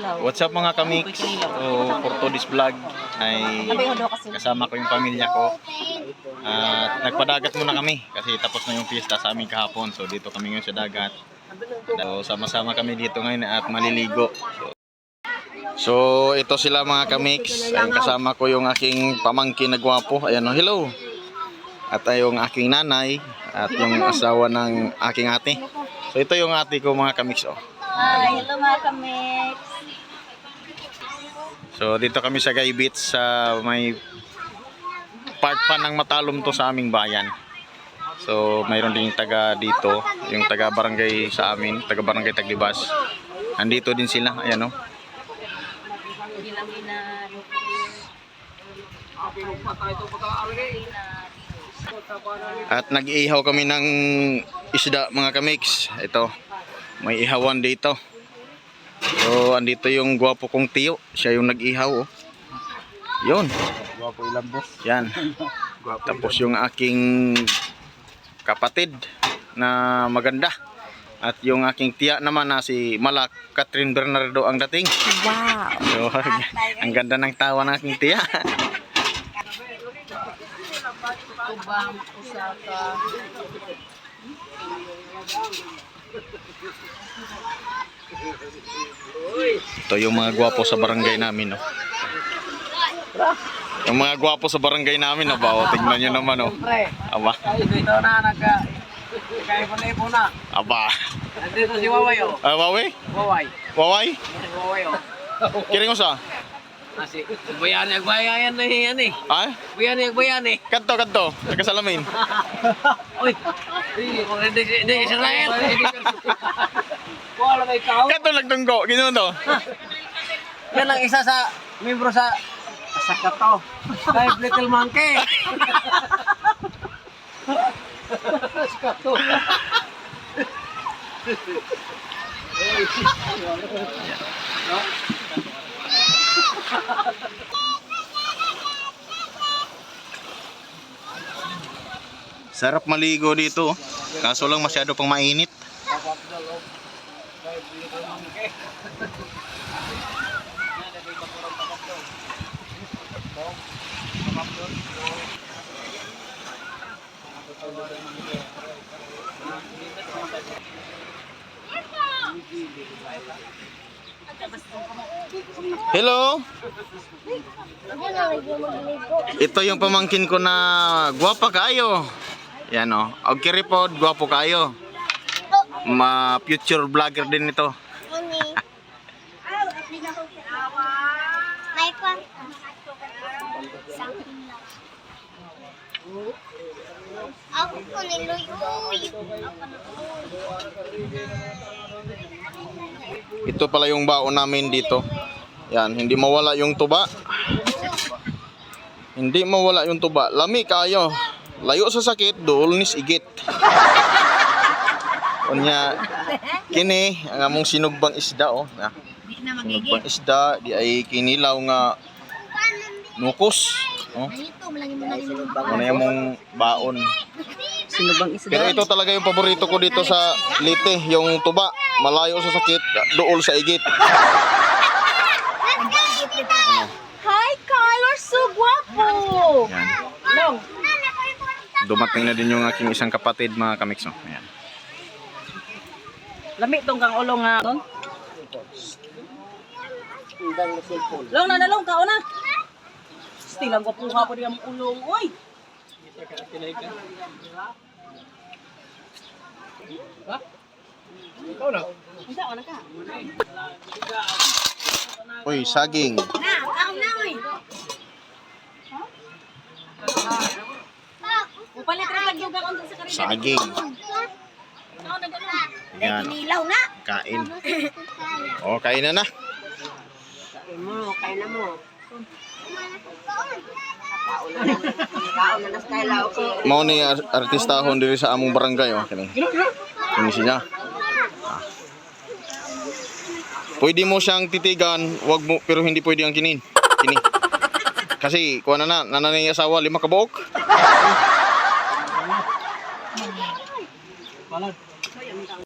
What's up mga kamix? So, for today's vlog ay kasama ko yung pamilya ko. At nagpadagat muna kami kasi tapos na yung fiesta sa amin kahapon. So dito kami ngayon sa dagat. So sama-sama kami dito ngayon at maliligo. So, so ito sila mga kamix. Ayun kasama ko yung aking pamangkin na gwapo. Ayan o, hello. At ay yung aking nanay at yung asawa ng aking ate. So ito yung ate ko mga kamix oh. Hi, hello mga kamix. So dito kami sa Gay Beach sa may part pa ng Matalom to sa aming bayan. So mayroon din yung taga dito, yung taga barangay sa amin, taga barangay Taglibas. Andito din sila, ayan oh. At nag-ihaw kami ng isda mga kamix. Ito, may ihawan dito. So andito yung gwapo kong tiyo, siya yung nag-ihaw oh. Yun. Gwapo ilang boss. Yan. Tapos yung aking kapatid na maganda. At yung aking tiya naman na si Malak Catherine Bernardo ang dating. Wow. So, ang ganda ng tawa ng aking tiya. Tubang, usaka. Ito yung mga gwapo sa barangay namin, no. Yung mga gwapo sa barangay namin, no, ba? O, tignan nyo naman, no. Aba, dito na nagka Nagkaipon-ipon na. aba. Nandito si Waway oh. Ah? Waway. Waway? Si Waway oh. Kiring usa? Kasi bayan ang bayan na yan eh. Ay? Bayan ang bayan eh. Kadto, kadto. Nagkasalamin. Uy. Kung hindi hindi Israel. Wala may ikaw. Kadto nagtunggo. Gino to. Yan ang isa sa membro sa sa kato. Kay Little Monkey. Sa kato. Sarap maligo dito. oh. Kaso lang masyado pang mainit. Hello? Ito yung pamangkin ko na gwapa kayo. Yan o. Og kiripod, gwapo kayo. Ma future vlogger din ito. Ako ko niluyoy. Ito pala yung baon namin dito. Yan, hindi mawala yung tuba. Hindi mawala yung tuba. Lami kayo. Layo sa sakit, dool ni sigit. Unya, kini ang among sinugbang isda oh. Na, sinugbang isda di ay kinilaw nga nukos. Oh. Ano yung mong baon. Sino bang isda? Pero ito talaga yung paborito ko dito sa Lite, yung tuba. Malayo sa sakit, dool sa igit. Hi, Carl! You're so guwapo! Yan. Dumating na din yung aking isang kapatid mga kamix. Oh. Ayan. Lami tong kang ulong nga. Long? Long na na long, kao na. Still ang gwapuha po niyang ulong. Uy! Ikaw na. Unsa ka? Uy, saging. Na, kao na, oy. Upalit rin lagyogan unsa sa karina. Saging. Yan, Nilaw na. kain. Oh, kain na na. mo, kaya na mo. Mao ni ar- artistahon diri sa among barangay oh kini. Kini siya. Pwede mo siyang titigan, wag mo pero hindi pwede ang kinin. Kini. Kasi kuha na na, nanay yung asawa, lima ka buok. ஆனால்